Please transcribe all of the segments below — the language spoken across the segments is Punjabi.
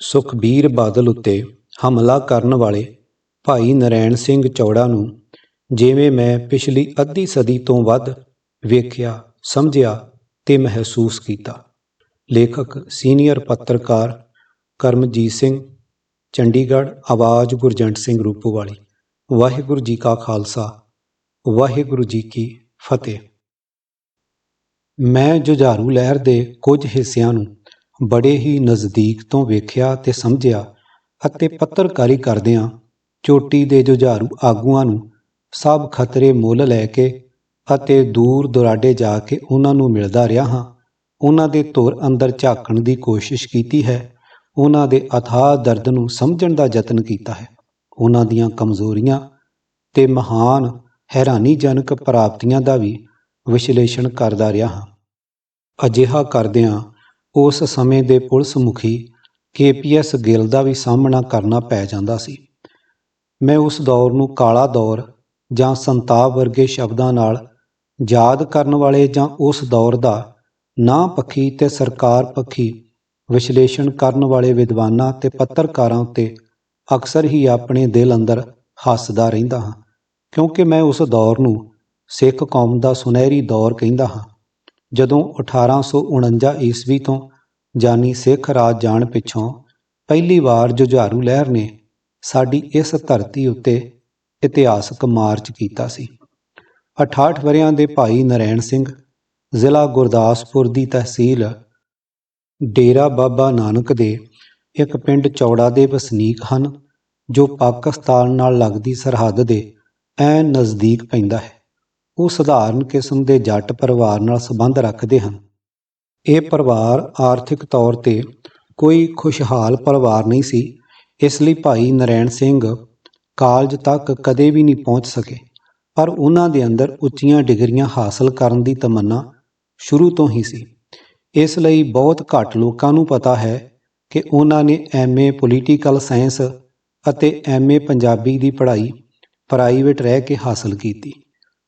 ਸੁਖਬੀਰ ਬਾਦਲ ਉੱਤੇ ਹਮਲਾ ਕਰਨ ਵਾਲੇ ਭਾਈ ਨਰੈਣ ਸਿੰਘ ਚੌੜਾ ਨੂੰ ਜਿਵੇਂ ਮੈਂ ਪਿਛਲੀ ਅੱਧੀ ਸਦੀ ਤੋਂ ਵੱਧ ਵੇਖਿਆ, ਸਮਝਿਆ ਤੇ ਮਹਿਸੂਸ ਕੀਤਾ। ਲੇਖਕ, ਸੀਨੀਅਰ ਪੱਤਰਕਾਰ ਕਰਮਜੀਤ ਸਿੰਘ, ਚੰਡੀਗੜ੍ਹ ਆਵਾਜ਼ ਗੁਰਜੰਟ ਸਿੰਘ ਰੂਪੋਵਾਲੀ। ਵਾਹਿਗੁਰੂ ਜੀ ਕਾ ਖਾਲਸਾ, ਵਾਹਿਗੁਰੂ ਜੀ ਕੀ ਫਤਿਹ। ਮੈਂ ਜੁਝਾਰੂ ਲਹਿਰ ਦੇ ਕੁਝ ਹਿੱਸਿਆਂ ਨੂੰ ਬੜੇ ਹੀ ਨਜ਼ਦੀਕ ਤੋਂ ਵੇਖਿਆ ਤੇ ਸਮਝਿਆ ਅਤੇ ਪੱਤਰਕਾਰੀ ਕਰਦਿਆਂ ਚੋਟੀ ਦੇ ਜੁਝਾਰੂ ਆਗੂਆਂ ਨੂੰ ਸਭ ਖਤਰੇ ਮੁੱਲ ਲੈ ਕੇ ਅਤੇ ਦੂਰ ਦੁਰਾਡੇ ਜਾ ਕੇ ਉਹਨਾਂ ਨੂੰ ਮਿਲਦਾ ਰਿਹਾ ਹਾਂ। ਉਹਨਾਂ ਦੇ ਧੁਰ ਅੰਦਰ ਝਾਕਣ ਦੀ ਕੋਸ਼ਿਸ਼ ਕੀਤੀ ਹੈ। ਉਹਨਾਂ ਦੇ ਅਥਾਹ ਦਰਦ ਨੂੰ ਸਮਝਣ ਦਾ ਯਤਨ ਕੀਤਾ ਹੈ। ਉਹਨਾਂ ਦੀਆਂ ਕਮਜ਼ੋਰੀਆਂ ਤੇ ਮਹਾਨ ਹੈਰਾਨੀਜਨਕ ਪ੍ਰਾਪਤੀਆਂ ਦਾ ਵੀ ਵਿਸ਼ਲੇਸ਼ਣ ਕਰਦਾ ਰਿਹਾ ਹਾਂ। ਅਜਿਹਾ ਕਰਦਿਆਂ ਉਸ ਸਮੇਂ ਦੇ ਪੁਲਿਸ ਮੁਖੀ ਕੇਪੀਐਸ ਗਿੱਲ ਦਾ ਵੀ ਸਾਹਮਣਾ ਕਰਨਾ ਪੈ ਜਾਂਦਾ ਸੀ। ਮੈਂ ਉਸ ਦੌਰ ਨੂੰ ਕਾਲਾ ਦੌਰ ਜਾਂ ਸੰਤਾਪ ਵਰਗੇ ਸ਼ਬਦਾਂ ਨਾਲ ਯਾਦ ਕਰਨ ਵਾਲੇ ਜਾਂ ਉਸ ਦੌਰ ਦਾ ਨਾ ਪੱਖੀ ਤੇ ਸਰਕਾਰ ਪੱਖੀ ਵਿਸ਼ਲੇਸ਼ਣ ਕਰਨ ਵਾਲੇ ਵਿਦਵਾਨਾਂ ਤੇ ਪੱਤਰਕਾਰਾਂ ਉੱਤੇ ਅਕਸਰ ਹੀ ਆਪਣੇ ਦਿਲ ਅੰਦਰ ਹੱਸਦਾ ਰਹਿੰਦਾ ਹਾਂ, ਕਿਉਂਕਿ ਮੈਂ ਉਸ ਦੌਰ ਨੂੰ ਸਿੱਖ ਕੌਮ ਦਾ ਸੁਨਹਿਰੀ ਦੌਰ ਕਹਿੰਦਾ ਹਾਂ। ਜਦੋਂ 1849 ਈਸਵੀ ਤੋਂ ਜਾਨੀ ਸਿੱਖ ਰਾਜ ਜਾਣ ਪਿੱਛੋਂ ਪਹਿਲੀ ਵਾਰ ਜੁਝਾਰੂ ਲਹਿਰ ਨੇ ਸਾਡੀ ਇਸ ਧਰਤੀ ਉੱਤੇ ਇਤਿਹਾਸਕ ਮਾਰਚ ਕੀਤਾ ਸੀ। 68 ਵਰਿਆਂ ਦੇ ਭਾਈ ਨਰੈਣ ਸਿੰਘ, ਜ਼ਿਲ੍ਹਾ ਗੁਰਦਾਸਪੁਰ ਦੀ ਤਹਿਸੀਲ ਡੇਰਾ ਬਾਬਾ ਨਾਨਕ ਦੇ ਇੱਕ ਪਿੰਡ ਚੌੜਾ ਦੇ ਵਸਨੀਕ ਹਨ, ਜੋ ਪਾਕਿਸਤਾਨ ਨਾਲ ਲੱਗਦੀ ਸਰਹੱਦ ਦੇ ਐਨ ਨਜ਼ਦੀਕ ਪੈਂਦਾ ਹੈ। ਉਹ ਸਧਾਰਨ ਕਿਸਮ ਦੇ ਜੱਟ ਪਰਿਵਾਰ ਨਾਲ ਸੰਬੰਧ ਰੱਖਦੇ ਹਨ। ਇਹ ਪਰਿਵਾਰ ਆਰਥਿਕ ਤੌਰ ਤੇ ਕੋਈ ਖੁਸ਼ਹਾਲ ਪਰਿਵਾਰ ਨਹੀਂ ਸੀ, ਇਸ ਲਈ ਭਾਈ ਨਰੈਣ ਸਿੰਘ ਕਾਲਜ ਤੱਕ ਕਦੇ ਵੀ ਨਹੀਂ ਪਹੁੰਚ ਸਕੇ। ਪਰ ਉਹਨਾਂ ਦੇ ਅੰਦਰ ਉੱਚੀਆਂ ਡਿਗਰੀਆਂ ਹਾਸਲ ਕਰਨ ਦੀ ਤਮੰਨਾ ਸ਼ੁਰੂ ਤੋਂ ਹੀ ਸੀ। ਇਸ ਲਈ ਬਹੁਤ ਘੱਟ ਲੋਕਾਂ ਨੂੰ ਪਤਾ ਹੈ ਕਿ ਉਹਨਾਂ ਨੇ ਐਮਏ ਪੋਲੀਟੀਕਲ ਸਾਇੰਸ ਅਤੇ ਐਮਏ ਪੰਜਾਬੀ ਦੀ ਪੜ੍ਹਾਈ ਪ੍ਰਾਈਵੇਟ ਰਹਿ ਕੇ ਹਾਸਲ ਕੀਤੀ।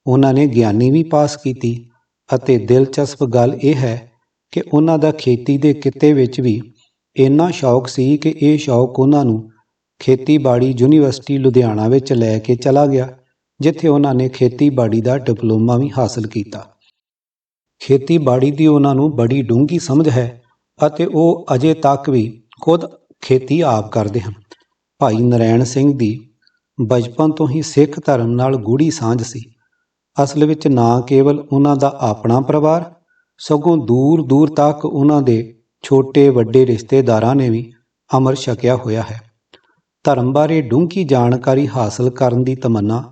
ਉਹਨਾਂ ਨੇ ਗਿਆਨੀ ਵੀ ਪਾਸ ਕੀਤੀ ਅਤੇ ਦਿਲਚਸਪ ਗੱਲ ਇਹ ਹੈ ਕਿ ਉਹਨਾਂ ਦਾ ਖੇਤੀ ਦੇ ਕਿੱਤੇ ਵਿੱਚ ਵੀ ਇੰਨਾ ਸ਼ੌਕ ਸੀ ਕਿ ਇਹ ਸ਼ੌਕ ਉਹਨਾਂ ਨੂੰ ਖੇਤੀਬਾੜੀ ਯੂਨੀਵਰਸਿਟੀ ਲੁਧਿਆਣਾ ਵਿੱਚ ਲੈ ਕੇ ਚਲਾ ਗਿਆ, ਜਿੱਥੇ ਉਹਨਾਂ ਨੇ ਖੇਤੀਬਾੜੀ ਦਾ ਡਿਪਲੋਮਾ ਵੀ ਹਾਸਲ ਕੀਤਾ। ਖੇਤੀਬਾੜੀ ਦੀ ਉਹਨਾਂ ਨੂੰ ਬੜੀ ਡੂੰਘੀ ਸਮਝ ਹੈ ਅਤੇ ਉਹ ਅਜੇ ਤੱਕ ਵੀ ਖੁਦ ਖੇਤੀ ਆਪ ਕਰਦੇ ਹਨ। ਭਾਈ ਨਰੈਣ ਸਿੰਘ ਦੀ ਬਚਪਨ ਤੋਂ ਹੀ ਸਿੱਖ ਧਰਮ ਨਾਲ ਗੂੜੀ ਸਾਂਝ ਸੀ। ਅਸਲ ਵਿੱਚ ਨਾ ਕੇਵਲ ਉਹਨਾਂ ਦਾ ਆਪਣਾ ਪਰਿਵਾਰ, ਸਗੋਂ ਦੂਰ ਦੂਰ ਤੱਕ ਉਹਨਾਂ ਦੇ ਛੋਟੇ ਵੱਡੇ ਰਿਸ਼ਤੇਦਾਰਾਂ ਨੇ ਵੀ ਅਮਰ ਛਕਿਆ ਹੋਇਆ ਹੈ। ਧਰਮ ਬਾਰੇ ਡੂੰਘੀ ਜਾਣਕਾਰੀ ਹਾਸਲ ਕਰਨ ਦੀ ਤਮੰਨਾ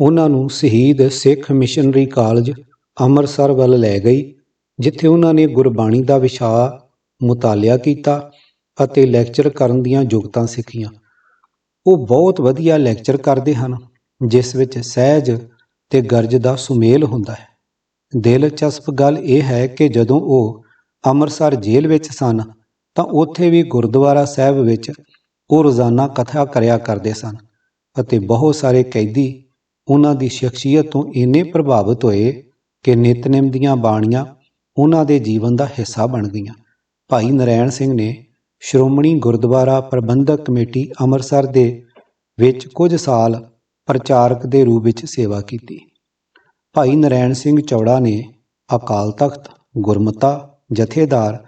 ਉਹਨਾਂ ਨੂੰ ਸ਼ਹੀਦ ਸਿੱਖ ਮਿਸ਼ਨਰੀ ਕਾਲਜ ਅੰਮ੍ਰਿਤਸਰ ਵੱਲ ਲੈ ਗਈ, ਜਿੱਥੇ ਉਹਨਾਂ ਨੇ ਗੁਰਬਾਣੀ ਦਾ ਵਿਸ਼ਾ ਮੁਤਾਲਿਆ ਕੀਤਾ ਅਤੇ ਲੈਕਚਰ ਕਰਨ ਦੀਆਂ ਯੋਗਤਾਂ ਸਿੱਖੀਆਂ। ਉਹ ਬਹੁਤ ਵਧੀਆ ਲੈਕਚਰ ਕਰਦੇ ਹਨ, ਜਿਸ ਵਿੱਚ ਸਹਿਜ ਤੇ ਗਰਜ ਦਾ ਸੁਮੇਲ ਹੁੰਦਾ ਹੈ। ਦਿਲਚਸਪ ਗੱਲ ਇਹ ਹੈ ਕਿ ਜਦੋਂ ਉਹ ਅੰਮ੍ਰਿਤਸਰ ਜੇਲ੍ਹ ਵਿੱਚ ਸਨ, ਤਾਂ ਉੱਥੇ ਵੀ ਗੁਰਦੁਆਰਾ ਸਾਹਿਬ ਵਿੱਚ ਉਹ ਰੋਜ਼ਾਨਾ ਕਥਾ ਕਰਿਆ ਕਰਦੇ ਸਨ ਅਤੇ ਬਹੁਤ ਸਾਰੇ ਕੈਦੀ ਉਹਨਾਂ ਦੀ ਸ਼ਖਸੀਅਤ ਤੋਂ ਇੰਨੇ ਪ੍ਰਭਾਵਿਤ ਹੋਏ ਕਿ ਨਿਤਨੇਮ ਦੀਆਂ ਬਾਣੀਆਂ ਉਹਨਾਂ ਦੇ ਜੀਵਨ ਦਾ ਹਿੱਸਾ ਬਣ ਗਈਆਂ। ਭਾਈ ਨਰੈਣ ਸਿੰਘ ਨੇ ਸ਼੍ਰੋਮਣੀ ਗੁਰਦੁਆਰਾ ਪ੍ਰਬੰਧਕ ਕਮੇਟੀ ਅੰਮ੍ਰਿਤਸਰ ਦੇ ਵਿੱਚ ਕੁਝ ਸਾਲ ਪ੍ਰਚਾਰਕ ਦੇ ਰੂਪ ਵਿੱਚ ਸੇਵਾ ਕੀਤੀ। ਭਾਈ ਨਰੈਣ ਸਿੰਘ ਚੌੜਾ ਨੇ ਅਕਾਲ ਤਖਤ, ਗੁਰਮਤਾ, ਜਥੇਦਾਰ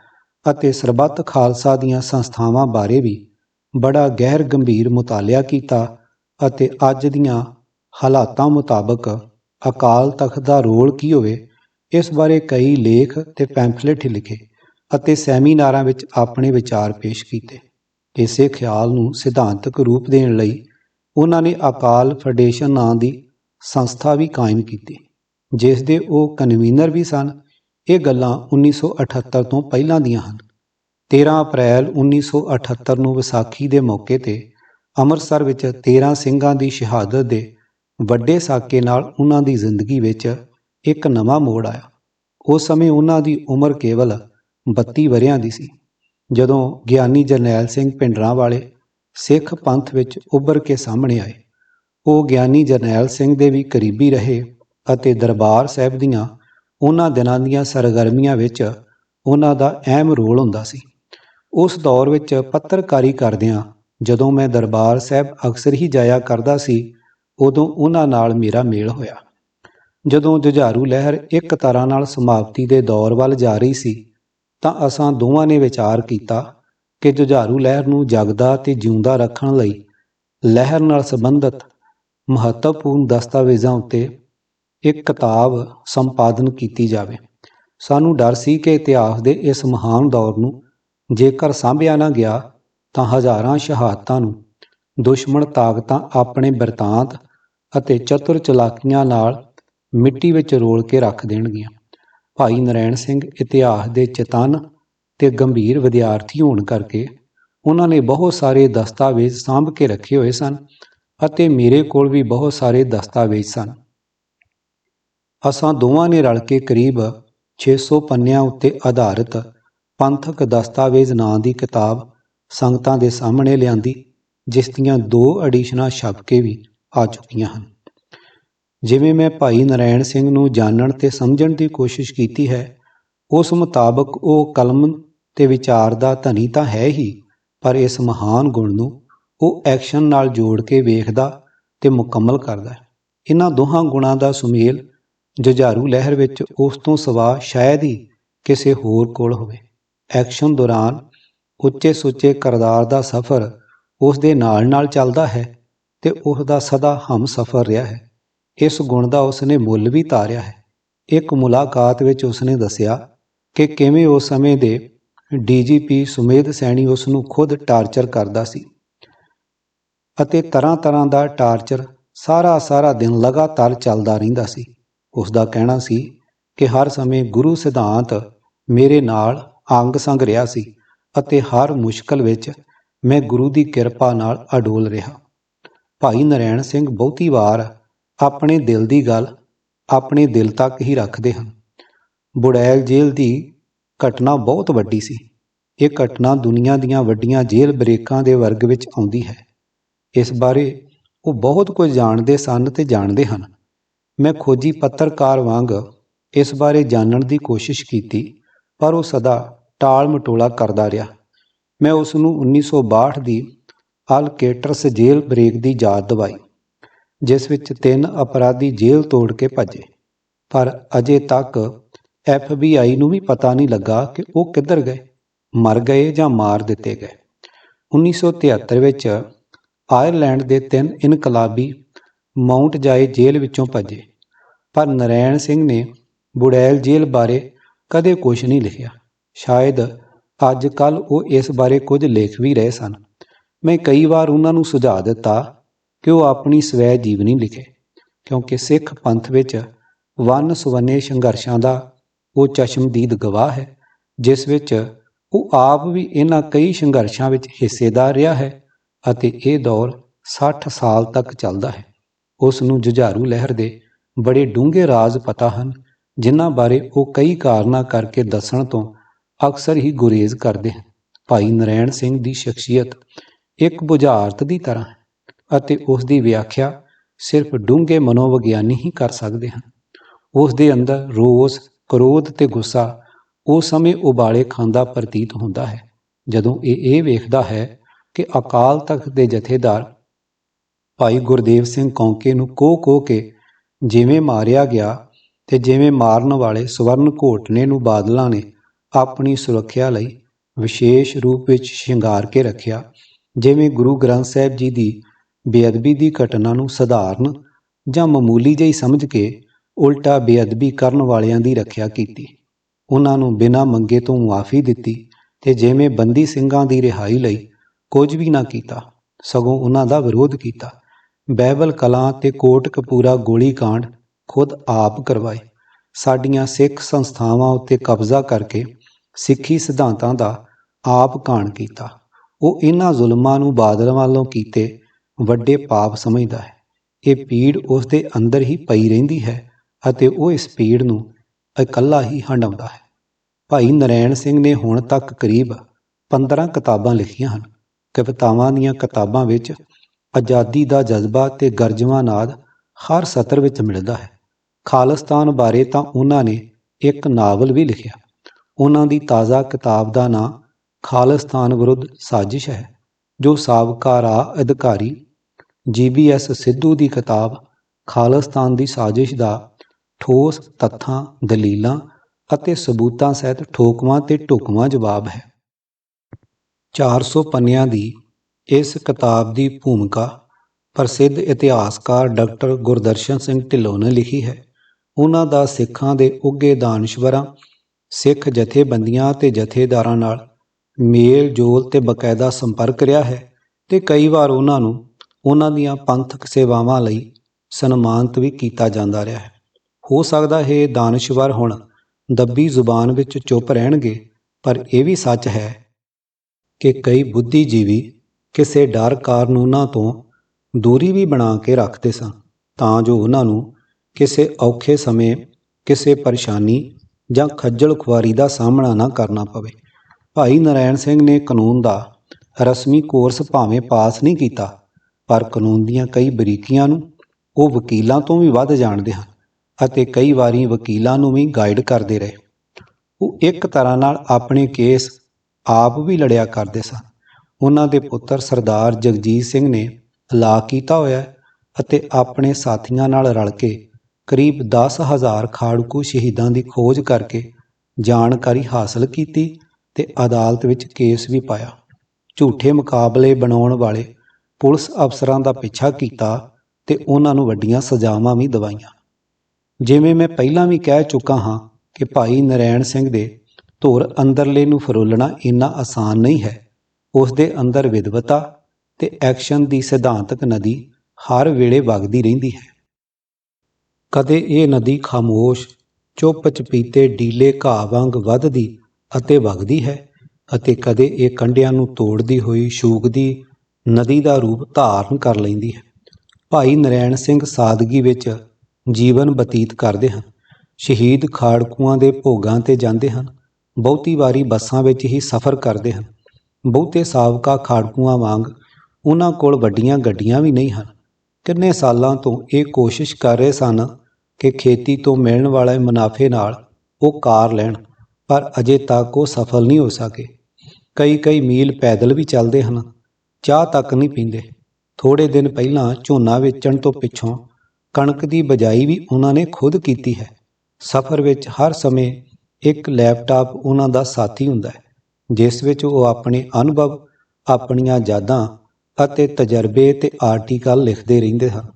ਅਤੇ ਸਰਬੱਤ ਖਾਲਸਾ ਦੀਆਂ ਸੰਸਥਾਵਾਂ ਬਾਰੇ ਵੀ ਬੜਾ ਗਹਿਰ ਗੰਭੀਰ ਮੁਤਾਲਿਆ ਕੀਤਾ ਅਤੇ ਅੱਜ ਦੀਆਂ ਹਾਲਾਤਾਂ ਮੁਤਾਬਕ ਅਕਾਲ ਤਖਤ ਦਾ ਰੋਲ ਕੀ ਹੋਵੇ, ਇਸ ਬਾਰੇ ਕਈ ਲੇਖ ਤੇ ਪੈਂਫਲੇਟ ਲਿਖੇ ਅਤੇ ਸੈਮੀਨਾਰਾਂ ਵਿੱਚ ਆਪਣੇ ਵਿਚਾਰ ਪੇਸ਼ ਕੀਤੇ। ਇਸੇ ਖਿਆਲ ਨੂੰ ਸਿਧਾਂਤਕ ਰੂਪ ਦੇਣ ਲਈ ਉਹਨਾਂ ਨੇ ਅਕਾਲ ਫੈਡਰੇਸ਼ਨ ਨਾਂ ਦੀ ਸੰਸਥਾ ਵੀ ਕਾਇਮ ਕੀਤੀ, ਜਿਸ ਦੇ ਉਹ ਕਨਵੀਨਰ ਵੀ ਸਨ। ਇਹ ਗੱਲਾਂ 1978 ਤੋਂ ਪਹਿਲਾਂ ਦੀਆਂ ਹਨ। 13 ਅਪ੍ਰੈਲ 1978 ਨੂੰ ਵਿਸਾਖੀ ਦੇ ਮੌਕੇ ਤੇ ਅੰਮ੍ਰਿਤਸਰ ਵਿੱਚ 13 ਸਿੰਘਾਂ ਦੀ ਸ਼ਹਾਦਤ ਦੇ ਵੱਡੇ ਸਾਕੇ ਨਾਲ ਉਹਨਾਂ ਦੀ ਜ਼ਿੰਦਗੀ ਵਿੱਚ ਇੱਕ ਨਵਾਂ ਮੋੜ ਆਇਆ। ਉਸ ਸਮੇਂ ਉਹਨਾਂ ਦੀ ਉਮਰ ਕੇਵਲ 32 ਵਰਿਆਂ ਦੀ ਸੀ। ਜਦੋਂ ਗਿਆਨੀ ਜਰਨੈਲ ਸਿੰਘ ਪਿੰਡਰਾਂ ਵਾਲੇ ਸਿੱਖ ਪੰਥ ਵਿੱਚ ਉੱਭਰ ਕੇ ਸਾਹਮਣੇ ਆਏ। ਉਹ ਗਿਆਨੀ ਜਰਨੈਲ ਸਿੰਘ ਦੇ ਵੀ ਕਰੀਬੀ ਰਹੇ ਅਤੇ ਦਰਬਾਰ ਸਾਹਿਬ ਦੀਆਂ ਉਹਨਾਂ ਦਿਨਾਂ ਦੀਆਂ ਸਰਗਰਮੀਆਂ ਵਿੱਚ ਉਹਨਾਂ ਦਾ ਅਹਿਮ ਰੋਲ ਹੁੰਦਾ ਸੀ। ਉਸ ਦੌਰ ਵਿੱਚ ਪੱਤਰਕਾਰੀ ਕਰਦਿਆਂ ਜਦੋਂ ਮੈਂ ਦਰਬਾਰ ਸਾਹਿਬ ਅਕਸਰ ਹੀ ਜਾਇਆ ਕਰਦਾ ਸੀ, ਉਦੋਂ ਉਹਨਾਂ ਨਾਲ ਮੇਰਾ ਮੇਲ ਹੋਇਆ। ਜਦੋਂ ਜੁਝਾਰੂ ਲਹਿਰ ਇੱਕ ਤਰ੍ਹਾਂ ਨਾਲ ਸਮਾਪਤੀ ਦੇ ਦੌਰ ਵੱਲ ਜਾ ਰਹੀ ਸੀ, ਤਾਂ ਅਸਾਂ ਦੋਵਾਂ ਨੇ ਵਿਚਾਰ ਕੀਤਾ ਕਿ ਜੁਝਾਰੂ ਲਹਿਰ ਨੂੰ ਜਗਦਾ ਤੇ ਜਿਉਂਦਾ ਰੱਖਣ ਲਈ ਲਹਿਰ ਨਾਲ ਸੰਬੰਧਿਤ ਮਹੱਤਵਪੂਰਨ ਦਸਤਾਵੇਜ਼ਾਂ ਉੱਤੇ ਇੱਕ ਕਿਤਾਬ ਸੰਪਾਦਨ ਕੀਤੀ ਜਾਵੇ। ਸਾਨੂੰ ਡਰ ਸੀ ਕਿ ਇਤਿਹਾਸ ਦੇ ਇਸ ਮਹਾਨ ਦੌਰ ਨੂੰ ਜੇਕਰ ਸਾਂਭਿਆ ਨਾ ਗਿਆ ਤਾਂ ਹਜ਼ਾਰਾਂ ਸ਼ਹਾਦਤਾਂ ਨੂੰ ਦੁਸ਼ਮਣ ਤਾਕਤਾਂ ਆਪਣੇ ਬਿਰਤਾਂਤ ਅਤੇ ਚਤੁਰ ਚਲਾਕੀਆਂ ਨਾਲ ਮਿੱਟੀ ਵਿੱਚ ਰੋਲ ਕੇ ਰੱਖ ਦੇਣਗੀਆਂ। ਭਾਈ ਨਰੈਣ ਸਿੰਘ ਇਤਿਹਾਸ ਦੇ ਚੇਤਨ ਤੇ ਗੰਭੀਰ ਵਿਦਿਆਰਥੀ ਹੋਣ ਕਰਕੇ ਉਹਨਾਂ ਨੇ ਬਹੁਤ ਸਾਰੇ ਦਸਤਾਵੇਜ਼ ਸਾਂਭ ਕੇ ਰੱਖੇ ਹੋਏ ਸਨ ਅਤੇ ਮੇਰੇ ਕੋਲ ਵੀ ਬਹੁਤ ਸਾਰੇ ਦਸਤਾਵੇਜ਼ ਸਨ। ਅਸਾਂ ਦੋਵਾਂ ਨੇ ਰਲ ਕੇ ਕਰੀਬ 600 ਪੰਨਿਆਂ ਉੱਤੇ ਆਧਾਰਿਤ ਪੰਥਕ ਦਸਤਾਵੇਜ਼ ਨਾਂ ਦੀ ਕਿਤਾਬ ਸੰਗਤਾਂ ਦੇ ਸਾਹਮਣੇ ਲਿਆਂਦੀ, ਜਿਸ ਦੀਆਂ ਦੋ ਐਡੀਸ਼ਨਾਂ ਛਪ ਕੇ ਵੀ ਆ ਚੁੱਕੀਆਂ ਹਨ। ਜਿਵੇਂ ਮੈਂ ਭਾਈ ਨਰੈਣ ਸਿੰਘ ਨੂੰ ਜਾਣਨ ਤੇ ਸਮਝਣ ਦੀ ਕੋਸ਼ਿਸ਼ ਕੀਤੀ ਹੈ, ਉਸ ਮੁਤਾਬਕ ਉਹ ਕਲਮ ਤੇ ਵਿਚਾਰ ਦਾ ਧਨੀ ਤਾਂ ਹੈ ਹੀ, ਪਰ ਇਸ ਮਹਾਨ ਗੁਣ ਨੂੰ ਉਹ ਐਕਸ਼ਨ ਨਾਲ ਜੋੜ ਕੇ ਵੇਖਦਾ ਤੇ ਮੁਕੰਮਲ ਕਰਦਾ ਹੈ। ਇਹਨਾਂ ਦੋਹਾਂ ਗੁਣਾਂ ਦਾ ਸੁਮੇਲ ਜੁਝਾਰੂ ਲਹਿਰ ਵਿੱਚ ਉਸ ਤੋਂ ਸਵਾ ਸ਼ਾਇਦ ਹੀ ਕਿਸੇ ਹੋਰ ਕੋਲ ਹੋਵੇ। ਐਕਸ਼ਨ ਦੌਰਾਨ ਉੱਚੇ ਸੁੱਚੇ ਕਰਦਾਰ ਦਾ ਸਫ਼ਰ ਉਸ ਦੇ ਨਾਲ ਨਾਲ ਚੱਲਦਾ ਹੈ ਤੇ ਉਸ ਦਾ ਸਦਾ ਹਮ ਸਫ਼ਰ ਰਿਹਾ ਹੈ। ਇਸ ਗੁਣ ਦਾ ਉਸ ਨੇ ਮੁੱਲ ਵੀ ਤਾਰਿਆ ਹੈ। ਇੱਕ ਮੁਲਾਕਾਤ ਵਿੱਚ ਉਸ ਨੇ ਦੱਸਿਆ ਕਿ ਕਿਵੇਂ ਉਸ ਸਮੇਂ ਦੇ ਡੀਜੀਪੀ ਸੁਮੇਧ ਸੈਣੀ ਉਸ ਨੂੰ ਖੁਦ ਟਾਰਚਰ ਕਰਦਾ ਸੀ ਅਤੇ ਤਰ੍ਹਾਂ ਤਰ੍ਹਾਂ ਦਾ ਟਾਰਚਰ ਸਾਰਾ ਸਾਰਾ ਦਿਨ ਲਗਾਤਾਰ ਚੱਲਦਾ ਰਹਿੰਦਾ ਸੀ। ਉਸ ਦਾ ਕਹਿਣਾ ਸੀ ਕਿ ਹਰ ਸਮੇਂ ਗੁਰੂ ਸਿਧਾਂਤ ਮੇਰੇ ਨਾਲ ਅੰਗ ਸੰਗ ਰਿਹਾ ਸੀ ਅਤੇ ਹਰ ਮੁਸ਼ਕਲ ਵਿੱਚ ਮੈਂ ਗੁਰੂ ਦੀ ਕਿਰਪਾ ਨਾਲ ਅਡੋਲ ਰਿਹਾ। ਭਾਈ ਨਰੈਣ ਸਿੰਘ ਬਹੁਤੀ ਵਾਰ ਆਪਣੇ ਦਿਲ ਦੀ ਗੱਲ ਆਪਣੇ ਦਿਲ ਤੱਕ ਹੀ ਰੱਖਦੇ ਹਨ। ਬੁੜੈਲ ਜੇਲ੍ਹ ਦੀ ਘਟਨਾ ਬਹੁਤ ਵੱਡੀ ਸੀ। ਇਹ ਘਟਨਾ ਦੁਨੀਆ ਦੀਆਂ ਵੱਡੀਆਂ ਜੇਲ੍ਹ ਬ੍ਰੇਕਾਂ ਦੇ ਵਰਗ ਵਿੱਚ ਆਉਂਦੀ ਹੈ। ਇਸ ਬਾਰੇ ਉਹ ਬਹੁਤ ਕੁਝ ਜਾਣਦੇ ਸਨ ਤੇ ਜਾਣਦੇ ਹਨ। ਮੈਂ ਖੋਜੀ ਪੱਤਰਕਾਰ ਵਾਂਗ ਇਸ ਬਾਰੇ ਜਾਣਨ ਦੀ ਕੋਸ਼ਿਸ਼ ਕੀਤੀ, ਪਰ ਉਹ ਸਦਾ ਟਾਲ ਮਟੋਲਾ ਕਰਦਾ ਰਿਹਾ। ਮੈਂ ਉਸ ਨੂੰ 1962 ਦੀ ਅਲਕੇਟਰਸ ਜੇਲ੍ਹ ਬ੍ਰੇਕ ਦੀ ਯਾਦ ਦਿਵਾਈ, ਜਿਸ ਵਿੱਚ ਤਿੰਨ ਅਪਰਾਧੀ ਜੇਲ੍ਹ ਤੋੜ ਕੇ ਭੱਜੇ, ਪਰ ਅਜੇ ਤੱਕ ਐਫਬੀਆਈ ਨੂੰ ਵੀ ਪਤਾ ਨਹੀਂ ਲੱਗਾ ਕਿ ਉਹ ਕਿੱਧਰ ਗਏ, ਮਰ ਗਏ ਜਾਂ ਮਾਰ ਦਿੱਤੇ ਗਏ। 1973 ਵਿੱਚ ਆਇਰਲੈਂਡ ਦੇ ਤਿੰਨ ਇਨਕਲਾਬੀ ਮਾਉਂਟ ਜਾਏ ਜੇਲ੍ਹ ਵਿੱਚੋਂ ਭੱਜੇ, ਪਰ ਨਰੈਣ ਸਿੰਘ ਨੇ ਬੁੜੈਲ ਜੇਲ੍ਹ ਬਾਰੇ ਕਦੇ ਕੁਝ ਨਹੀਂ ਲਿਖਿਆ। ਸ਼ਾਇਦ ਅੱਜ ਕੱਲ ਉਹ ਇਸ ਬਾਰੇ ਕੁਝ ਲਿਖ ਵੀ ਰਹੇ ਸਨ। ਮੈਂ ਕਈ ਵਾਰ ਉਹਨਾਂ ਨੂੰ ਸੁਝਾਅ ਦਿੱਤਾ ਕਿ ਉਹ ਆਪਣੀ ਸਵੈ ਜੀਵਨੀ ਲਿਖੇ, ਕਿਉਂਕਿ ਸਿੱਖ ਪੰਥ ਵਿੱਚ ਵਨ ਸੁਵੰਨੇ ਸੰਘਰਸ਼ਾਂ ਦਾ ਉਹ ਚਸ਼ਮਦੀਦ ਗਵਾਹ ਹੈ, ਜਿਸ ਵਿੱਚ ਉਹ ਆਪ ਵੀ ਇਹਨਾਂ ਕਈ ਸੰਘਰਸ਼ਾਂ ਵਿੱਚ ਹਿੱਸੇਦਾਰ ਰਿਹਾ ਹੈ ਅਤੇ ਇਹ ਦੌਰ 60 ਸਾਲ ਤੱਕ ਚੱਲਦਾ ਹੈ। ਉਸ ਨੂੰ ਜੁਝਾਰੂ ਲਹਿਰ ਦੇ ਬੜੇ ਡੂੰਘੇ ਰਾਜ਼ ਪਤਾ ਹਨ, ਜਿਨ੍ਹਾਂ ਬਾਰੇ ਉਹ ਕਈ ਕਾਰਨਾਂ ਕਰਕੇ ਦੱਸਣ ਤੋਂ ਅਕਸਰ ਹੀ ਗੁਰੇਜ਼ ਕਰਦੇ ਹਨ। ਭਾਈ ਨਰੈਣ ਸਿੰਘ ਦੀ ਸ਼ਖਸੀਅਤ ਇੱਕ ਬੁਝਾਰਤ ਦੀ ਤਰ੍ਹਾਂ ਹੈ ਅਤੇ ਉਸ ਦੀ ਵਿਆਖਿਆ ਸਿਰਫ ਡੂੰਘੇ ਮਨੋਵਿਗਿਆਨੀ ਹੀ ਕਰ ਸਕਦੇ ਹਨ। ਉਸ ਦੇ ਅੰਦਰ ਰੋਸ ਕ੍ਰੋਧ ਤੇ ਗੁੱਸਾ ਉਸ ਸਮੇਂ ਉਬਾਲੇ ਖਾਂਦਾ ਪ੍ਰਤੀਤ ਹੁੰਦਾ ਹੈ। ਜਦੋਂ ਇਹ ਇਹ ਵੇਖਦਾ ਹੈ ਕਿ ਅਕਾਲ ਤਖਤ ਦੇ ਜਥੇਦਾਰ ਭਾਈ ਗੁਰਦੇਵ ਸਿੰਘ ਕੌਂਕੇ ਨੂੰ ਕੋਹ ਕੋਹ ਕੇ ਜਿਵੇਂ ਮਾਰਿਆ ਗਿਆ ਤੇ ਜਿਵੇਂ ਮਾਰਨ ਵਾਲੇ ਸਵਰਨ ਘੋਟਨੇ ਨੂੰ ਬਾਦਲਾਂ ਨੇ ਆਪਣੀ ਸੁਰੱਖਿਆ ਲਈ ਵਿਸ਼ੇਸ਼ ਰੂਪ ਵਿੱਚ ਸ਼ਿੰਗਾਰ ਕੇ ਰੱਖਿਆ, ਜਿਵੇਂ ਗੁਰੂ ਗ੍ਰੰਥ ਸਾਹਿਬ ਜੀ ਦੀ ਬੇਅਦਬੀ ਦੀ ਘਟਨਾ ਨੂੰ ਸਧਾਰਨ ਜਾਂ ਮਾਮੂਲੀ ਜਿਹੀ ਸਮਝ ਕੇ ਉਲਟਾ ਬੇਅਦਬੀ ਕਰਨ ਵਾਲਿਆਂ ਦੀ ਰੱਖਿਆ ਕੀਤੀ। ਉਹਨਾਂ ਨੂੰ ਬਿਨਾਂ ਮੰਗੇ ਤੋਂ ਮੁਆਫੀ ਦਿੱਤੀ ਤੇ ਜਿਵੇਂ ਬੰਦੀ ਸਿੰਘਾਂ ਦੀ ਰਿਹਾਈ ਲਈ ਕੁਝ ਵੀ ਨਾ ਕੀਤਾ, ਸਗੋਂ ਉਹਨਾਂ ਦਾ ਵਿਰੋਧ ਕੀਤਾ। ਬਹਿਬਲ ਕਲਾਂ ਤੇ ਕੋਟ ਕਪੂਰਾ ਗੋਲੀकांड ਖੁਦ ਆਪ ਕਰਵਾਏ। ਸਾਡੀਆਂ ਸਿੱਖ ਸੰਸਥਾਵਾਂ ਉੱਤੇ ਕਬਜ਼ਾ ਕਰਕੇ ਸਿੱਖੀ ਸਿਧਾਂਤਾਂ ਦਾ ਆਪ ਕਾਣ ਕੀਤਾ। ਉਹ ਇਹਨਾਂ ਜ਼ੁਲਮਾਂ ਨੂੰ ਬਾਦਲ ਵੱਲੋਂ ਕੀਤੇ ਵੱਡੇ ਪਾਪ ਸਮਝਦਾ ਹੈ। ਇਹ ਪੀੜ ਉਸ ਦੇ ਅੰਦਰ ਹੀ ਪਈ ਰਹਿੰਦੀ ਹੈ। ਅਤੇ ਉਹ ਇਸ ਪੀੜ ਨੂੰ ਇਕੱਲਾ ਹੀ ਹੰਡਾਉਂਦਾ ਹੈ। ਭਾਈ ਨਰੈਣ ਸਿੰਘ ਨੇ ਹੁਣ ਤੱਕ ਕਰੀਬ 15 ਕਿਤਾਬਾਂ ਲਿਖੀਆਂ ਹਨ। ਕਵਿਤਾਵਾਂ ਦੀਆਂ ਕਿਤਾਬਾਂ ਵਿੱਚ ਆਜ਼ਾਦੀ ਦਾ ਜਜ਼ਬਾ ਤੇ ਗਰਜਵਾਂ ਨਾਦ ਹਰ ਸਤਰ ਵਿੱਚ ਮਿਲਦਾ ਹੈ। ਖਾਲਿਸਤਾਨ ਬਾਰੇ ਤਾਂ ਉਹਨਾਂ ਨੇ ਇੱਕ ਨਾਵਲ ਵੀ ਲਿਖਿਆ। ਉਹਨਾਂ ਦੀ ਤਾਜ਼ਾ ਕਿਤਾਬ ਦਾ ਨਾਂ ਖਾਲਿਸਤਾਨ ਵਿਰੁੱਧ ਸਾਜ਼ਿਸ਼ ਹੈ, ਜੋ ਸਾਬਕਾ ਰਾਹ ਅਧਿਕਾਰੀ ਜੀਬੀਐਸ ਸਿੱਧੂ ਦੀ ਕਿਤਾਬ ਖਾਲਿਸਤਾਨ ਦੀ ਸਾਜ਼ਿਸ਼ ਦਾ ਠੋਸ ਤੱਥਾਂ, ਦਲੀਲਾਂ ਅਤੇ ਸਬੂਤਾਂ ਸਹਿਤ ਠੋਕਵਾਂ ਤੇ ਢੁਕਵਾਂ ਜਵਾਬ ਹੈ। 400 ਪੰਨਿਆਂ ਦੀ ਇਸ ਕਿਤਾਬ ਦੀ ਭੂਮਿਕਾ ਪ੍ਰਸਿੱਧ ਇਤਿਹਾਸਕਾਰ ਡਾਕਟਰ ਗੁਰਦਰਸ਼ਨ ਸਿੰਘ ਢਿੱਲੋਂ ਨੇ ਲਿਖੀ ਹੈ। ਉਹਨਾਂ ਦਾ ਸਿੱਖਾਂ ਦੇ ਉੱਗੇ ਦਾਨਸ਼ਵਰਾਂ, ਸਿੱਖ ਜਥੇਬੰਦੀਆਂ ਤੇ ਜਥੇਦਾਰਾਂ ਨਾਲ ਮੇਲ ਜੋਲ ਤੇ ਬਕਾਇਦਾ ਸੰਪਰਕ ਰਿਹਾ ਹੈ ਤੇ ਕਈ ਵਾਰ ਉਹਨਾਂ ਨੂੰ ਉਹਨਾਂ ਦੀਆਂ ਪੰਥਕ ਸੇਵਾਵਾਂ ਲਈ ਸਨਮਾਨਿਤ ਵੀ ਕੀਤਾ ਜਾਂਦਾ ਰਿਹਾ ਹੈ। ਹੋ ਸਕਦਾ ਹੈ ਦਾਨਸ਼ਵਰ ਹੁਣ ਦੱਬੀ ਜ਼ੁਬਾਨ ਵਿੱਚ ਚੁੱਪ ਰਹਿਣਗੇ, ਪਰ ਇਹ ਵੀ ਸੱਚ ਹੈ ਕਿ ਕਈ ਬੁੱਧੀਜੀਵੀ ਕਿਸੇ ਡਰ ਕਾਰਨ ਉਹਨਾਂ ਤੋਂ ਦੂਰੀ ਵੀ ਬਣਾ ਕੇ ਰੱਖਦੇ ਸਨ, ਤਾਂ ਜੋ ਉਹਨਾਂ ਨੂੰ ਕਿਸੇ ਔਖੇ ਸਮੇਂ ਕਿਸੇ ਪਰੇਸ਼ਾਨੀ ਜਾਂ ਖੱਜਲ ਖੁਆਰੀ ਦਾ ਸਾਹਮਣਾ ਨਾ ਕਰਨਾ ਪਵੇ। ਭਾਈ ਨਰਾਇਣ ਸਿੰਘ ਨੇ ਕਾਨੂੰਨ ਦਾ ਰਸਮੀ ਕੋਰਸ ਭਾਵੇਂ ਪਾਸ ਨਹੀਂ ਕੀਤਾ, ਪਰ ਕਾਨੂੰਨ ਦੀਆਂ ਕਈ ਬਰੀਕੀਆਂ ਨੂੰ ਉਹ ਵਕੀਲਾਂ ਤੋਂ ਵੀ ਵੱਧ ਜਾਣਦੇ ਹਨ। ਅਤੇ ਕਈ ਵਾਰੀ ਵਕੀਲਾਂ ਨੂੰ ਵੀ ਗਾਈਡ ਕਰਦੇ ਰਹੇ। ਉਹ ਇੱਕ ਤਰ੍ਹਾਂ ਨਾਲ ਆਪਣੇ ਕੇਸ ਆਪ ਵੀ ਲੜਿਆ ਕਰਦੇ ਸਨ। ਉਹਨਾਂ ਦੇ ਪੁੱਤਰ ਸਰਦਾਰ ਜਗਜੀਤ ਸਿੰਘ ਨੇ ਲਾ ਕੀਤਾ ਹੋਇਆ ਅਤੇ ਆਪਣੇ ਸਾਥੀਆਂ ਨਾਲ ਰਲ ਕੇ ਕਰੀਬ 10000 ਖਾੜਕੂ ਸ਼ਹੀਦਾਂ ਦੀ ਖੋਜ ਕਰਕੇ ਜਾਣਕਾਰੀ ਹਾਸਲ ਕੀਤੀ ਤੇ ਅਦਾਲਤ ਵਿੱਚ ਕੇਸ ਵੀ ਪਾਇਆ। ਝੂਠੇ ਮੁਕਾਬਲੇ ਬਣਾਉਣ ਵਾਲੇ ਪੁਲਿਸ ਅਫਸਰਾਂ ਦਾ ਪਿੱਛਾ ਕੀਤਾ ਤੇ ਉਹਨਾਂ ਨੂੰ ਵੱਡੀਆਂ ਸਜ਼ਾਵਾਂ ਵੀ ਦਵਾਈਆਂ। ਜਿਵੇਂ ਮੈਂ ਪਹਿਲਾਂ ਵੀ ਕਹਿ ਚੁੱਕਾ ਹਾਂ ਕਿ ਭਾਈ ਨਰੈਣ ਸਿੰਘ ਦੇ ਧੁਰ ਅੰਦਰਲੇ ਨੂੰ ਫਰੋਲਣਾ ਇੰਨਾ ਆਸਾਨ ਨਹੀਂ ਹੈ। ਉਸ ਦੇ ਅੰਦਰ ਵਿਦਵਤਾ ਤੇ ਐਕਸ਼ਨ ਦੀ ਸਿਧਾਂਤਕ ਨਦੀ ਹਰ ਵੇਲੇ ਵਗਦੀ ਰਹਿੰਦੀ ਹੈ। ਕਦੇ ਇਹ ਨਦੀ ਖਾਮੋਸ਼ ਚੁੱਪ ਚਪੀਤੇ ਡੀਲੇ ਘਾਹ ਵਾਂਗ ਵੱਧਦੀ ਅਤੇ ਵਗਦੀ ਹੈ ਅਤੇ ਕਦੇ ਇਹ ਕੰਢਿਆਂ ਨੂੰ ਤੋੜਦੀ ਹੋਈ ਸ਼ੂਕਦੀ ਨਦੀ ਦਾ ਰੂਪ ਧਾਰਨ ਕਰ ਲੈਂਦੀ ਹੈ। ਭਾਈ ਨਰੈਣ ਸਿੰਘ ਸਾਦਗੀ ਵਿੱਚ ਜੀਵਨ ਬਤੀਤ ਕਰਦੇ ਹਨ ਸ਼ਹੀਦ ਖਾੜਕੂਆਂ ਦੇ ਭੋਗਾਂ ਤੇ ਜਾਂਦੇ ਹਨ ਬਹੁਤੀ ਵਾਰੀ ਬੱਸਾਂ ਵਿੱਚ ਹੀ ਸਫ਼ਰ ਕਰਦੇ ਹਨ ਬਹੁਤੇ ਸਾਬਕਾ ਖਾੜਕੂਆਂ ਵਾਂਗ ਉਹਨਾਂ ਕੋਲ ਵੱਡੀਆਂ ਗੱਡੀਆਂ ਵੀ ਨਹੀਂ ਹਨ। ਕਿੰਨੇ ਸਾਲਾਂ ਤੋਂ ਇਹ ਕੋਸ਼ਿਸ਼ ਕਰ ਰਹੇ ਸਨ ਕਿ ਖੇਤੀ ਤੋਂ ਮਿਲਣ ਵਾਲੇ ਮੁਨਾਫੇ ਨਾਲ ਉਹ ਕਾਰ ਲੈਣ, ਪਰ ਅਜੇ ਤੱਕ ਉਹ ਸਫਲ ਨਹੀਂ ਹੋ ਸਕੇ। ਕਈ ਕਈ ਮੀਲ ਪੈਦਲ ਵੀ ਚੱਲਦੇ ਹਨ। ਚਾਹ ਤੱਕ ਨਹੀਂ ਪੀਂਦੇ। ਥੋੜੇ ਦਿਨ ਪਹਿਲਾਂ ਝੋਨਾ ਵੇਚਣ ਤੋਂ ਪਿੱਛੋਂ ਕਣਕ ਦੀ ਬਜਾਈ ਵੀ ਉਹਨਾਂ ਨੇ ਖੁਦ ਕੀਤੀ ਹੈ। ਸਫ਼ਰ ਵਿੱਚ ਹਰ ਸਮੇਂ ਇੱਕ ਲੈਪਟਾਪ ਉਹਨਾਂ ਦਾ ਸਾਥੀ ਹੁੰਦਾ ਹੈ, ਜਿਸ ਵਿੱਚ ਉਹ ਆਪਣੇ ਅਨੁਭਵ, ਆਪਣੀਆਂ ਯਾਦਾਂ ਅਤੇ ਤਜਰਬੇ ਤੇ ਆਰਟੀਕਲ ਲਿਖਦੇ ਰਹਿੰਦੇ ਹਨ।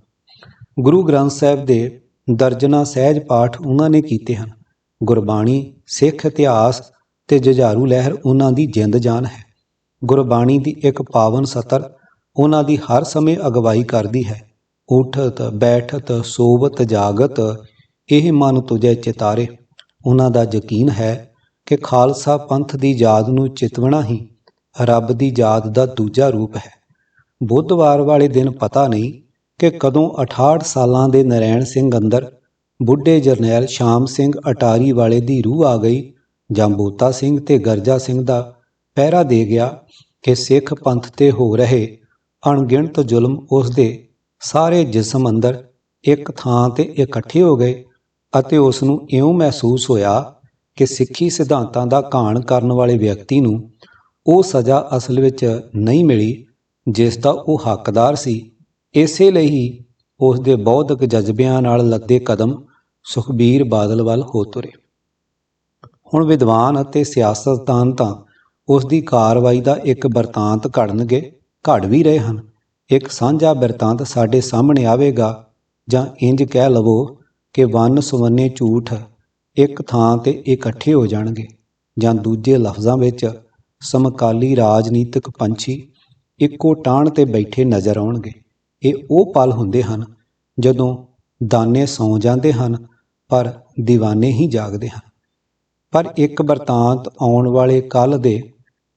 ਗੁਰੂ ਗ੍ਰੰਥ ਸਾਹਿਬ ਦੇ ਦਰਜਨਾ ਸਹਿਜ ਪਾਠ ਉਹਨਾਂ ਨੇ ਕੀਤੇ ਹਨ। ਗੁਰਬਾਣੀ, ਸਿੱਖ ਇਤਿਹਾਸ ਤੇ ਜੁਝਾਰੂ ਲਹਿਰ ਉਹਨਾਂ ਦੀ ਜਿੰਦ ਜਾਨ ਹੈ। ਗੁਰਬਾਣੀ ਦੀ ਇੱਕ ਪਾਵਨ ਸਤਰ ਉਹਨਾਂ ਦੀ ਹਰ ਸਮੇਂ ਅਗਵਾਈ ਕਰਦੀ ਹੈ। ਉਠਤ, ਬੈਠਤ, ਸੋਵਤ, ਜਾਗਤ, ਇਹ ਮਨ ਤੁਝੇ ਚਿਤਾਰੇ। ਉਹਨਾਂ ਦਾ ਯਕੀਨ ਹੈ ਕਿ ਖਾਲਸਾ ਪੰਥ ਦੀ ਯਾਦ ਨੂੰ ਚਿਤਵਣਾ ਹੀ ਰੱਬ ਦੀ ਯਾਦ ਦਾ ਦੂਜਾ ਰੂਪ ਹੈ। ਬੁੱਧਵਾਰ ਵਾਲੇ ਦਿਨ ਪਤਾ ਨਹੀਂ ਕਿ ਕਦੋਂ 68 ਸਾਲਾਂ ਦੇ ਨਰੈਣ ਸਿੰਘ ਅੰਦਰ ਬੁੱਢੇ ਜਰਨੈਲ ਸ਼ਾਮ ਸਿੰਘ ਅਟਾਰੀ ਵਾਲੇ ਦੀ ਰੂਹ ਆ ਗਈ ਜਾਂ ਬੋਤਾ ਸਿੰਘ ਤੇ ਗਰਜਾ ਸਿੰਘ ਦਾ ਪਹਿਰਾ ਦੇ ਗਿਆ ਕਿ ਸਿੱਖ ਪੰਥ ਤੇ ਹੋ ਰਹੇ ਅਣਗਿਣਤ ਜ਼ੁਲਮ ਉਸ ਦੇ ਸਾਰੇ ਜਿਸਮ ਅੰਦਰ ਇੱਕ ਥਾਂ ਤੇ ਇਕੱਠੇ ਹੋ ਗਏ ਅਤੇ ਉਸ ਨੂੰ ਇਉਂ ਮਹਿਸੂਸ ਹੋਇਆ ਕਿ ਸਿੱਖੀ ਸਿਧਾਂਤਾਂ ਦਾ ਘਾਣ ਕਰਨ ਵਾਲੇ ਵਿਅਕਤੀ ਨੂੰ ਉਹ ਸਜ਼ਾ ਅਸਲ ਵਿੱਚ ਨਹੀਂ ਮਿਲੀ, ਜਿਸ ਦਾ ਉਹ ਹੱਕਦਾਰ ਸੀ। ਇਸੇ ਲਈ ਹੀ ਉਸ ਦੇ ਬੌਧਿਕ ਜਜ਼ਬਿਆਂ ਨਾਲ ਲੱਦੇ ਕਦਮ ਸੁਖਬੀਰ ਬਾਦਲ ਵੱਲ ਹੋ ਤੁਰੇ। ਹੁਣ ਵਿਦਵਾਨ ਅਤੇ ਸਿਆਸਤਦਾਨ ਤਾਂ ਉਸ ਦੀ ਕਾਰਵਾਈ ਦਾ ਇੱਕ ਵਰਤਾਂਤ ਘੜਨਗੇ, ਘੜ ਵੀ ਰਹੇ ਹਨ। ਇੱਕ ਸਾਂਝਾ ਵਰਤਾਂਤ ਸਾਡੇ ਸਾਹਮਣੇ ਆਵੇਗਾ, ਜਾਂ ਇੰਜ ਕਹਿ ਲਵੋ ਕਿ ਵੰਨ ਸੁਵੰਨੇ ਝੂਠ ਇੱਕ ਥਾਂ ਤੇ ਇਕੱਠੇ ਹੋ ਜਾਣਗੇ, ਜਾਂ ਦੂਜੇ ਲਫ਼ਜ਼ਾਂ ਵਿੱਚ ਸਮਕਾਲੀ ਰਾਜਨੀਤਿਕ ਪੰਛੀ ਇੱਕੋ ਟਾਣ ਤੇ ਬੈਠੇ ਨਜ਼ਰ ਆਉਣਗੇ। ਇਹ ਉਹ ਪਲ ਹੁੰਦੇ ਹਨ ਜਦੋਂ ਦਾਨੇ ਸੌ ਜਾਂਦੇ ਹਨ, ਪਰ دیਵਾਨੇ ਹੀ ਜਾਗਦੇ ਹਨ। ਪਰ ਇੱਕ ਵਰਤਾਂਤ ਆਉਣ ਵਾਲੇ ਕੱਲ ਦੇ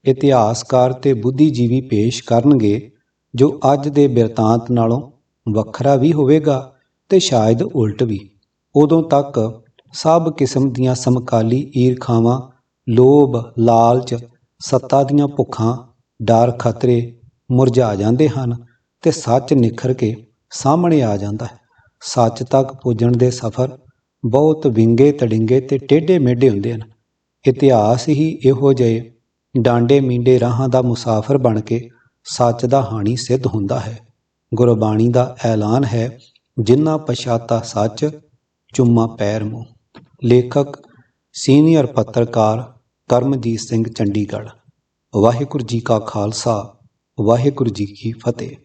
ਇਤਿਹਾਸਕਾਰ ਤੇ ਬੁੱਧੀਜੀਵੀ ਪੇਸ਼ ਕਰਨਗੇ ਜੋ ਅੱਜ ਦੇ ਬਿਰਤਾਂਤ ਨਾਲੋਂ ਵੱਖਰਾ ਵੀ ਹੋਵੇਗਾ ਤੇ ਸ਼ਾਇਦ ਉਲਟ ਵੀ। ਉਦੋਂ ਤੱਕ ਸਭ ਕਿਸਮ ਦੀਆਂ ਸਮਕਾਲੀ ਈਰਖਾਵਾਂ, ਲੋਭ, ਲਾਲਚ, ਸੱਤਾ ਦੀਆਂ ਭੁੱਖਾਂ, ਡਰ, ਖਤਰੇ ਮੁਰਝਾ ਜਾਂਦੇ ਹਨ ਤੇ ਸੱਚ ਨਿਖਰ ਕੇ ਸਾਹਮਣੇ ਆ ਜਾਂਦਾ ਹੈ। ਸੱਚ ਤੱਕ ਪੁੱਜਣ ਦੇ ਸਫ਼ਰ ਬਹੁਤ ਵਿੰਗੇ ਤੜਿੰਗੇ ਤੇ ਟੇਢੇ ਮੇਢੇ ਹੁੰਦੇ ਹਨ। ਇਤਿਹਾਸ ਹੀ ਇਹੋ ਜਿਹੇ ਡਾਂਡੇ ਮੀਂਡੇ ਰਾਹਾਂ ਦਾ ਮੁਸਾਫਰ ਬਣ ਕੇ ਸੱਚ ਦਾ ਹਾਣੀ ਸਿੱਧ ਹੁੰਦਾ ਹੈ। ਗੁਰਬਾਣੀ ਦਾ ਐਲਾਨ ਹੈ, ਜਿਨ੍ਹਾਂ ਪਛਾਤਾ ਸੱਚ, ਚੁੰਮਾ ਪੈਰ ਮੂੰਹ। ਲੇਖਕ, ਸੀਨੀਅਰ ਪੱਤਰਕਾਰ ਕਰਮਜੀਤ ਸਿੰਘ ਚੰਡੀਗੜ੍ਹ। ਵਾਹਿਗੁਰੂ ਜੀ ਕਾ ਖਾਲਸਾ, ਵਾਹਿਗੁਰੂ ਜੀ ਕੀ ਫਤਿਹ।